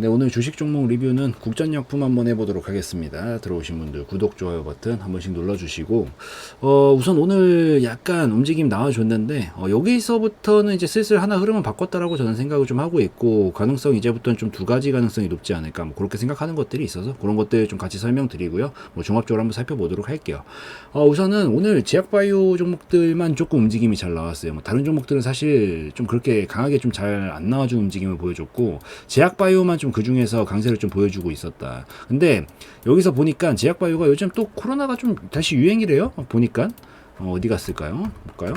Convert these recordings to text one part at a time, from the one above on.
네, 오늘 주식 종목 리뷰는 국전약품 한번 해보도록 하겠습니다. 들어오신 분들 구독, 좋아요 버튼 한 번씩 눌러주시고, 어, 우선 오늘 약간 움직임 나와줬는데, 어, 여기서부터는 이제 슬슬 하나 흐름을 바꿨다라고 저는 생각을 좀 하고 있고, 가능성 이제부터는 좀 두 가지 가능성이 높지 않을까, 뭐 그렇게 생각하는 것들이 있어서 그런 것들 좀 같이 설명드리고요. 뭐 종합적으로 한번 살펴보도록 할게요. 어, 우선은 오늘 제약바이오 종목들만 조금 움직임이 잘 나왔어요. 뭐 다른 종목들은 사실 좀 그렇게 강하게 좀 잘 안 나와준 움직임을 보여줬고, 제약바이오만 좀그 중에서 강세를 좀 보여주고 있었다. 근데 여기서 보니까 제약바이오가 요즘 또 코로나가 좀 다시 유행이래요. 보니까 어, 어디 갔을까요? 볼까요?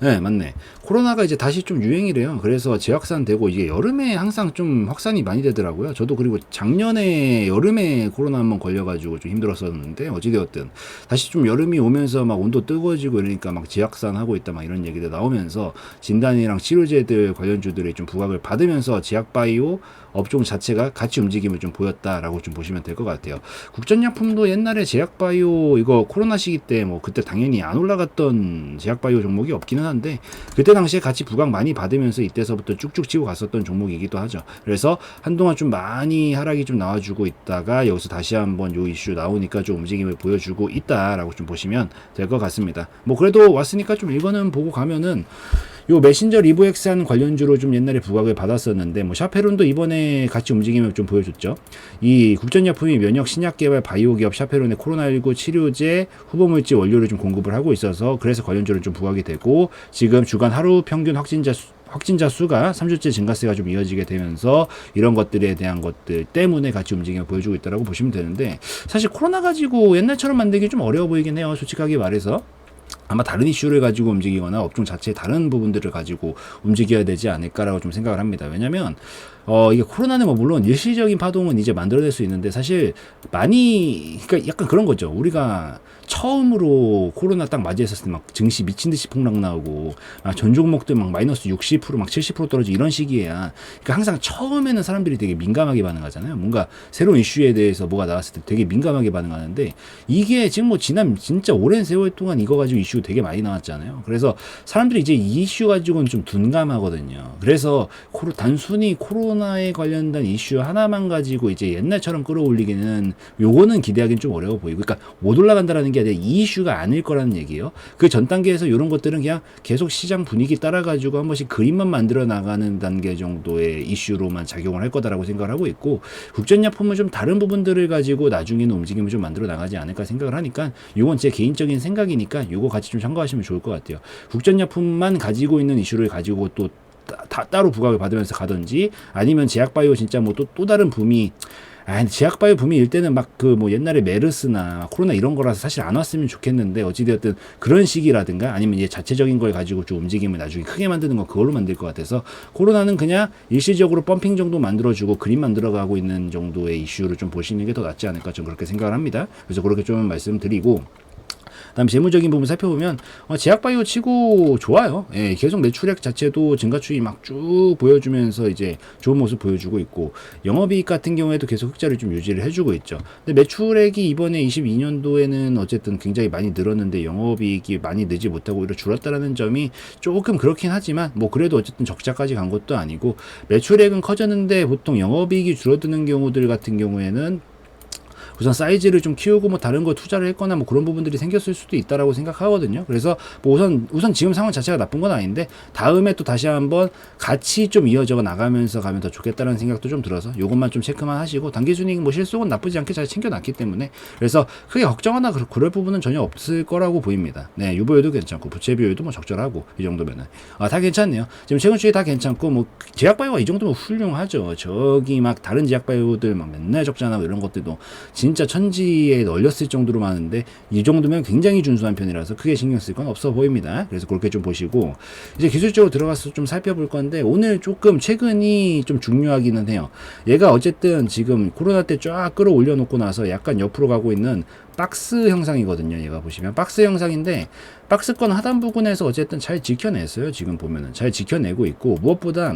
네, 맞네. 코로나가 이제 다시 좀 유행이래요. 그래서 재확산 되고 이게 여름에 항상 좀 확산이 많이 되더라고요. 저도 그리고 작년에 여름에 코로나 한번 걸려가지고 좀 힘들었었는데 어찌되었든 다시 좀 여름이 오면서 막 온도 뜨거워지고 이러니까 막 재확산하고 있다 막 이런 얘기들 나오면서 진단이랑 치료제들 관련주들이 좀 부각을 받으면서 제약바이오 업종 자체가 같이 움직임을 좀 보였다라고 좀 보시면 될 것 같아요. 국전약품도 옛날에 제약바이오 이거 코로나 시기 때 뭐 그때 당연히 안 올라갔던 제약바이오 종목이 없기는 한데 그때 당시에 같이 부각 많이 받으면서 이때서부터 쭉쭉 치고 갔었던 종목이기도 하죠. 그래서 한동안 좀 많이 하락이 좀 나와주고 있다가 여기서 다시 한번 요 이슈 나오니까 좀 움직임을 보여주고 있다라고 좀 보시면 될 것 같습니다. 뭐 그래도 왔으니까 좀 이거는 보고 가면은 요 메신저 리브엑스한 관련주로 좀 옛날에 부각을 받았었는데 뭐 샤페론도 이번에 같이 움직임을 좀 보여줬죠. 이 국전약품이 면역 신약 개발 바이오 기업 샤페론의 코로나19 치료제 후보물질 원료를 좀 공급을 하고 있어서 그래서 관련주를 좀 부각이 되고 지금 주간 하루 평균 확진자 수 확진자 수가 3주째 증가세가 좀 이어지게 되면서 이런 것들에 대한 것들 때문에 같이 움직임을 보여주고 있다고 보시면 되는데 사실 코로나 가지고 옛날처럼 만들기 좀 어려워 보이긴 해요. 솔직하게 말해서. 아마 다른 이슈를 가지고 움직이거나 업종 자체의 다른 부분들을 가지고 움직여야 되지 않을까라고 좀 생각을 합니다. 왜냐면 어 이게 코로나는 뭐 물론 일시적인 파동은 이제 만들어낼 수 있는데 사실 많이 그러니까 약간 그런 거죠. 우리가 처음으로 코로나 딱 맞이했었을 때 막 증시 미친 듯이 폭락 나오고 아, 전 종목들 막 마이너스 60%막 70% 떨어지고 이런 시기에야 그러니까 항상 처음에는 사람들이 되게 민감하게 반응하잖아요. 뭔가 새로운 이슈에 대해서 뭐가 나왔을 때 되게 민감하게 반응하는데 이게 지금 뭐 지난 진짜 오랜 세월 동안 이거 가지고 이슈 되게 많이 나왔잖아요. 그래서 사람들이 이제 이 이슈 가지고는 좀 둔감하거든요. 그래서 코로 단순히 코로나에 관련된 이슈 하나만 가지고 이제 옛날처럼 끌어올리기는 요거는 기대하기는 좀 어려워 보이고 그러니까 못 올라간다라는 게 아니라 이 이슈가 아닐 거라는 얘기예요. 그 전 단계에서 이런 것들은 그냥 계속 시장 분위기 따라 가지고 한 번씩 그림만 만들어 나가는 단계 정도의 이슈로만 작용을 할 거다라고 생각을 하고 있고 국전약품은 좀 다른 부분들을 가지고 나중에는 움직임을 좀 만들어 나가지 않을까 생각을 하니까 이건 제 개인적인 생각이니까 이거 같이 좀 참고하시면 좋을 것 같아요. 국전약품만 가지고 있는 이슈를 가지고 또 다, 따로 부각을 받으면서 가든지 아니면 제약바이오 진짜 뭐또또 다른 붐이 아, 제약바이오 붐이 일 때는 막 그 뭐 옛날에 메르스나 코로나 이런 거라서 사실 안 왔으면 좋겠는데 어찌되었든 그런 시기라든가 아니면 이제 자체적인 걸 가지고 좀 움직임을 나중에 크게 만드는 거 그걸로 만들 것 같아서 코로나는 그냥 일시적으로 펌핑 정도 만들어주고 그림 만들어가고 있는 정도의 이슈를 좀 보시는 게 더 낫지 않을까 좀 그렇게 생각을 합니다. 그래서 그렇게 좀 말씀드리고 그 다음 재무적인 부분 살펴보면 어, 제약바이오 치고 좋아요. 예, 계속 매출액 자체도 증가 추이 막 쭉 보여주면서 이제 좋은 모습 보여주고 있고 영업이익 같은 경우에도 계속 흑자를 좀 유지를 해주고 있죠. 근데 매출액이 이번에 22년도에는 어쨌든 굉장히 많이 늘었는데 영업이익이 많이 늘지 못하고 오히려 줄었다라는 점이 조금 그렇긴 하지만 뭐 그래도 어쨌든 적자까지 간 것도 아니고 매출액은 커졌는데 보통 영업이익이 줄어드는 경우들 같은 경우에는 우선 사이즈를 좀 키우고 뭐 다른 거 투자를 했거나 뭐 그런 부분들이 생겼을 수도 있다라고 생각하거든요. 그래서 뭐 우선 우선 지금 상황 자체가 나쁜 건 아닌데 다음에 또 다시 한번 같이 좀 이어져 나가면서 가면 더 좋겠다라는 생각도 좀 들어서 요것만 좀 체크만 하시고 단기 순이익 뭐 실속은 나쁘지 않게 잘 챙겨놨기 때문에 그래서 크게 걱정하나 그럴, 부분은 전혀 없을 거라고 보입니다. 네, 유보율도 괜찮고 부채 비율도 뭐 적절하고 이 정도면은 아, 다 괜찮네요. 지금 최근 주에 다 괜찮고 뭐 제약 바이오가 이 정도면 훌륭하죠. 저기 막 다른 제약 바이오들 막 맨날 적자나고 이런 것들도 진짜 천지에 널렸을 정도로 많은데 이 정도면 굉장히 준수한 편이라서 크게 신경 쓸 건 없어 보입니다. 그래서 그렇게 좀 보시고 이제 기술적으로 들어가서 좀 살펴볼 건데 오늘 조금 최근이 좀 중요하기는 해요. 얘가 어쨌든 지금 코로나 때 쫙 끌어올려 놓고 나서 약간 옆으로 가고 있는 박스 형상이거든요. 얘가 보시면 박스 형상인데 박스권 하단 부분에서 어쨌든 잘 지켜냈어요. 지금 보면은 잘 지켜내고 있고 무엇보다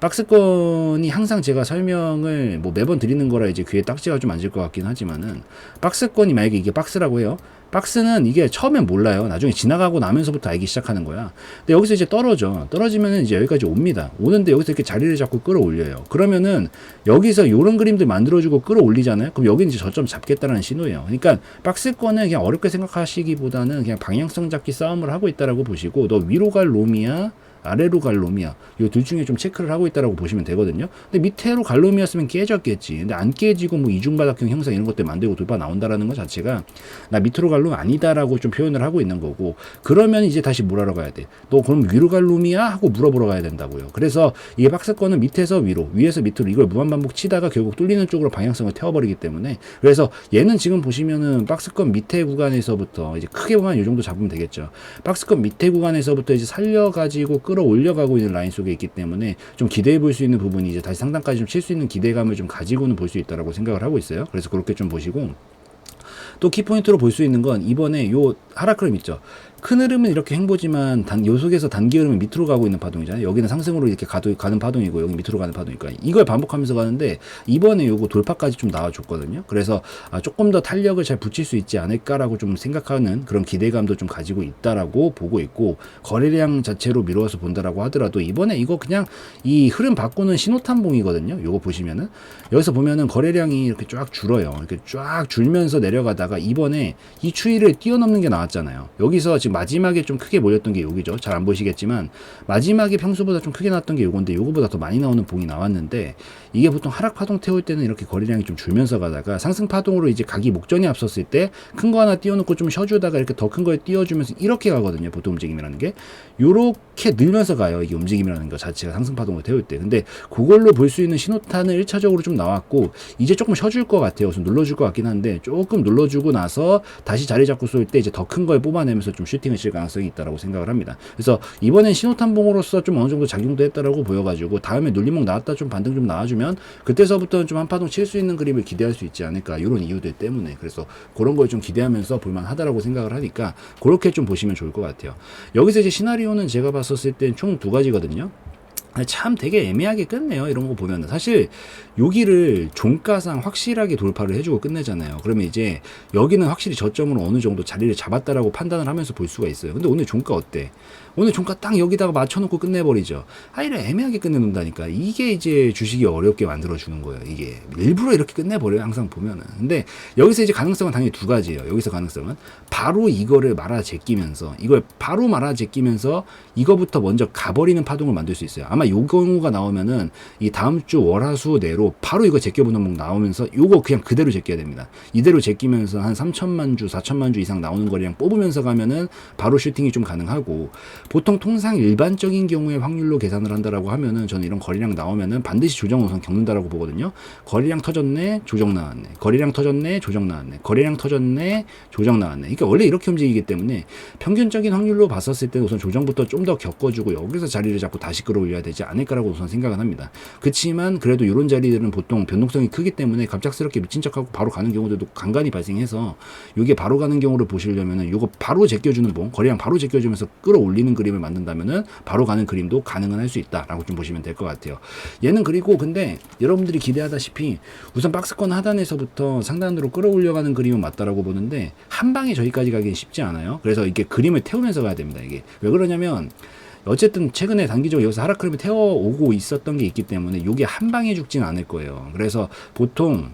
박스권이 항상 제가 설명을 뭐 매번 드리는 거라 이제 귀에 딱지가 좀 앉을 것 같긴 하지만 은 박스권이 만약에 이게 박스라고 해요. 박스는 이게 처음엔 몰라요. 나중에 지나가고 나면서부터 알기 시작하는 거야. 근데 여기서 이제 떨어져. 떨어지면은 이제 여기까지 옵니다. 오는데 여기서 이렇게 자리를 잡고 끌어올려요. 그러면은 여기서 요런 그림들 만들어주고 끌어올리잖아요. 그럼 여기는 이제 저점 잡겠다라는 신호예요. 그러니까 박스권은 그냥 어렵게 생각하시기보다는 그냥 방향성 잡기 싸움을 하고 있다라고 보시고 너 위로 갈 놈이야 아래로 갈 놈이야. 이 둘 중에 좀 체크를 하고 있다라고 보시면 되거든요. 근데 밑에로 갈 놈이었으면 깨졌겠지. 근데 안 깨지고 뭐 이중바닥형 형상 이런 것들 만들고 돌파 나온다라는 것 자체가 나 밑으로 갈 놈 아니다라고 좀 표현을 하고 있는 거고 그러면 이제 다시 뭐라러 가야 돼. 너 그럼 위로 갈 놈이야 하고 물어보러 가야 된다고요. 그래서 이게 박스권은 밑에서 위로, 위에서 밑으로 이걸 무한반복 치다가 결국 뚫리는 쪽으로 방향성을 태워버리기 때문에 그래서 얘는 지금 보시면은 박스권 밑에 구간에서부터 이제 크게 보면 이 정도 잡으면 되겠죠. 박스권 밑에 구간에서부터 이제 살려가지고 끌어올려가고 있는 라인 속에 있기 때문에 좀 기대해 볼 수 있는 부분이 이제 다시 상단까지 좀 칠 수 있는 기대감을 좀 가지고는 볼 수 있다라고 생각을 하고 있어요. 그래서 그렇게 좀 보시고 또 키포인트로 볼 수 있는 건 이번에 요 하락흐름 있죠. 큰 흐름은 이렇게 행보지만 단, 요 속에서 단기 흐름은 밑으로 가고 있는 파동이잖아요. 여기는 상승으로 이렇게 가도, 가는 파동이고 여기 밑으로 가는 파동이니까 이걸 반복하면서 가는데 이번에 요거 돌파까지 좀 나와줬거든요. 그래서 아, 조금 더 탄력을 잘 붙일 수 있지 않을까라고 좀 생각하는 그런 기대감도 좀 가지고 있다라고 보고 있고 거래량 자체로 미루어서 본다라고 하더라도 이번에 이거 그냥 이 흐름 바꾸는 신호탄봉이거든요. 요거 보시면은 여기서 보면은 거래량이 이렇게 쫙 줄어요. 이렇게 쫙 줄면서 내려가다가 이번에 이 추이를 뛰어넘는 게 나왔잖아요. 여기서 지금 마지막에 좀 크게 몰렸던 게 여기죠. 잘 안 보시겠지만 마지막에 평소보다 좀 크게 나왔던 게 요건데 요거보다 더 많이 나오는 봉이 나왔는데 이게 보통 하락 파동 태울 때는 이렇게 거래량이 좀 줄면서 가다가 상승 파동으로 이제 가기 목전에 앞섰을 때 큰 거 하나 띄워놓고 좀 쉬어주다가 이렇게 더큰 거에 띄워주면서 이렇게 가거든요. 보통 움직임이라는 게 요렇게 늘면서 가요. 이게 움직임이라는 거 자체가 상승 파동을 태울 때. 근데 그걸로 볼 수 있는 신호탄은 1차적으로 좀 나왔고 이제 조금 쉬어줄 것 같아요. 우선 눌러줄 것 같긴 한데 조금 눌러주고 나서 다시 자리 잡고 쏠 때 이제 더 큰 걸 뽑아내면서 좀 슈팅을 칠 가능성이 있다라고 생각을 합니다. 그래서 이번엔 신호탄봉으로서 좀 어느 정도 작용도 했다라고 보여가지고 다음에 눌림목 나왔다 좀 반등 좀 나와주면 그때서부터는 좀 한파동 칠 수 있는 그림을 기대할 수 있지 않을까 이런 이유들 때문에 그래서 그런 걸 좀 기대하면서 볼만하다라고 생각을 하니까 그렇게 좀 보시면 좋을 것 같아요. 여기서 이제 시나리오는 제가 봤었을 땐 총 두 가지거든요. 참 되게 애매하게 끝내요. 이런 거 보면은. 사실 여기를 종가상 확실하게 돌파를 해주고 끝내잖아요. 그러면 이제 여기는 확실히 저점으로 어느 정도 자리를 잡았다라고 판단을 하면서 볼 수가 있어요. 근데 오늘 종가 어때? 오늘 종가 딱 여기다가 맞춰놓고 끝내버리죠. 아, 이래 애매하게 끝내놓는다니까. 이게 이제 주식이 어렵게 만들어주는 거예요. 이게. 일부러 이렇게 끝내버려요. 항상 보면은. 근데 여기서 이제 가능성은 당연히 두 가지예요. 여기서 가능성은. 바로 이거를 말아 제끼면서, 이걸 바로 말아 제끼면서 이거부터 먼저 가버리는 파동을 만들 수 있어요. 아마 요 경우가 나오면은 이 다음 주 월화수 내로 바로 이거 제껴보는 목 나오면서 요거 그냥 그대로 제껴야 됩니다. 이대로 제끼면서 한 3천만 주, 4천만 주 이상 나오는 거리랑 뽑으면서 가면은 바로 슈팅이 좀 가능하고 보통 통상 일반적인 경우에 확률로 계산을 한다라고 하면은 저는 이런 거리량 나오면은 반드시 조정 우선 겪는다라고 보거든요. 거리량 터졌네, 조정 나왔네. 거리량 터졌네, 조정 나왔네. 거리량 터졌네, 조정 나왔네. 그러니까 원래 이렇게 움직이기 때문에 평균적인 확률로 봤었을 때 우선 조정부터 좀 더 겪어주고 여기서 자리를 잡고 다시 끌어올려야 되지 않을까라고 우선 생각은 합니다. 그렇지만 그래도 이런 자리 들은 보통 변동성이 크기 때문에 갑작스럽게 미친 척하고 바로 가는 경우들도 간간히 발생해서 이게 바로 가는 경우를 보시려면은 이거 바로 제껴주는 봉, 거리량 바로 제껴주면서 끌어올리는 그림을 만든다면은 바로 가는 그림도 가능은 할 수 있다라고 좀 보시면 될 것 같아요. 얘는 그리고 근데 여러분들이 기대하다시피 우선 박스권 하단에서부터 상단으로 끌어올려가는 그림은 맞다라고 보는데 한 방에 저기까지 가기는 쉽지 않아요. 그래서 이게 그림을 태우면서 가야 됩니다. 이게 왜 그러냐면 어쨌든 최근에 단기적으로 여기서 하락 흐름이 태워오고 있었던 게 있기 때문에 이게 한 방에 죽지는 않을 거예요. 그래서 보통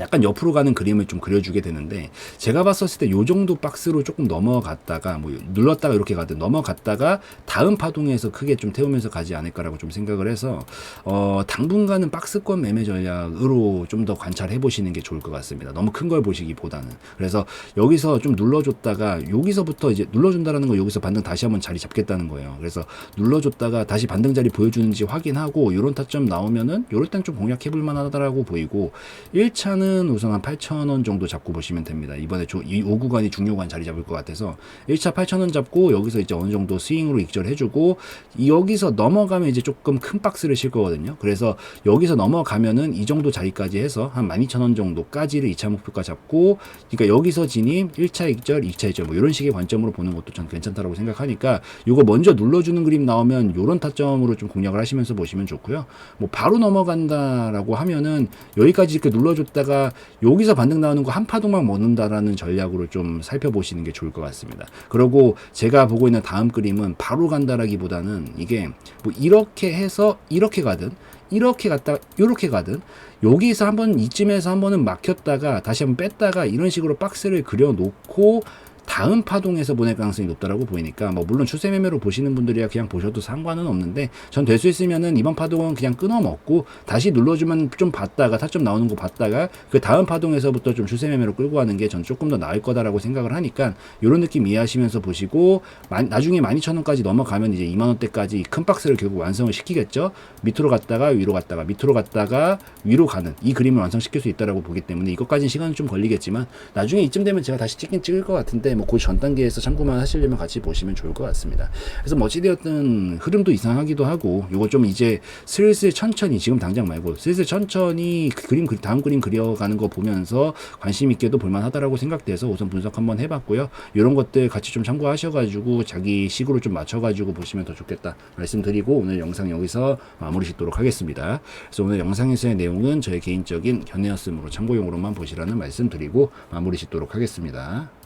약간 옆으로 가는 그림을 좀 그려주게 되는데 제가 봤었을 때 요 정도 박스로 조금 넘어갔다가 뭐 눌렀다가 이렇게 가든 넘어갔다가 다음 파동에서 크게 좀 태우면서 가지 않을까라고 좀 생각을 해서 어 당분간은 박스권 매매 전략으로 좀 더 관찰해 보시는 게 좋을 것 같습니다. 너무 큰 걸 보시기보다는 그래서 여기서 좀 눌러줬다가 여기서부터 이제 눌러준다라는 거 여기서 반등 다시 한번 자리 잡겠다는 거예요. 그래서 눌러줬다가 다시 반등 자리 보여주는지 확인하고 이런 타점 나오면은 요럴 땐 좀 공략해 볼 만하다라고 보이고 1차는 우선 한 8,000원 정도 잡고 보시면 됩니다. 이번에 이 5구간이 중요한 자리 잡을 것 같아서 1차 8,000원 잡고 여기서 이제 어느 정도 스윙으로 익절해 주고 여기서 넘어가면 이제 조금 큰 박스를 칠 거거든요. 그래서 여기서 넘어가면은 이 정도 자리까지 해서 한 12,000원 정도까지를 2차 목표가 잡고 그러니까 여기서 진입 1차 익절, 2차 익절 뭐 이런 식의 관점으로 보는 것도 전 괜찮다라고 생각하니까 이거 먼저 눌러주는 그림 나오면 요런 타점으로 좀 공략을 하시면서 보시면 좋고요. 뭐 바로 넘어간다라고 하면은 여기까지 이렇게 눌러줬다가 있다가 여기서 반등 나오는 거 한 파동만 먹는다라는 전략으로 좀 살펴보시는 게 좋을 것 같습니다. 그리고 제가 보고 있는 다음 그림은 바로 간다라기보다는 이게 뭐 이렇게 해서 이렇게 가든 이렇게 갔다 이렇게 가든 여기서 한번 이쯤에서 한 번은 막혔다가 다시 한번 뺐다가 이런 식으로 박스를 그려 놓고 다음 파동에서 보낼 가능성이 높다라고 보이니까 뭐 물론 추세 매매로 보시는 분들이야 그냥 보셔도 상관은 없는데 전 될 수 있으면은 이번 파동은 그냥 끊어 먹고 다시 눌러주면 좀 봤다가 타점 나오는 거 봤다가 그 다음 파동에서부터 좀 추세 매매로 끌고 가는 게 전 조금 더 나을 거다라고 생각을 하니까 이런 느낌 이해하시면서 보시고 만- 나중에 12,000원까지 넘어가면 이제 2만 원대까지 큰 박스를 결국 완성을 시키겠죠. 밑으로 갔다가 위로 갔다가 밑으로 갔다가 위로 가는 이 그림을 완성시킬 수 있다라고 보기 때문에 이것까지는 시간은 좀 걸리겠지만 나중에 이쯤 되면 제가 다시 찍긴 찍을 것 같은데 뭐 그 전 단계에서 참고만 하시려면 같이 보시면 좋을 것 같습니다. 그래서 뭐 어찌되었든 흐름도 이상하기도 하고 이거 좀 이제 슬슬 천천히 지금 당장 말고 슬슬 천천히 그 그림 그- 다음 그림 그려가는 거 보면서 관심 있게도 볼만하다라고 생각돼서 우선 분석 한번 해봤고요. 이런 것들 같이 좀 참고하셔가지고 자기 식으로 좀 맞춰가지고 보시면 더 좋겠다 말씀드리고 오늘 영상 여기서 마무리 짓도록 하겠습니다. 그래서 오늘 영상에서의 내용은 저의 개인적인 견해였으므로 참고용으로만 보시라는 말씀드리고 마무리 짓도록 하겠습니다.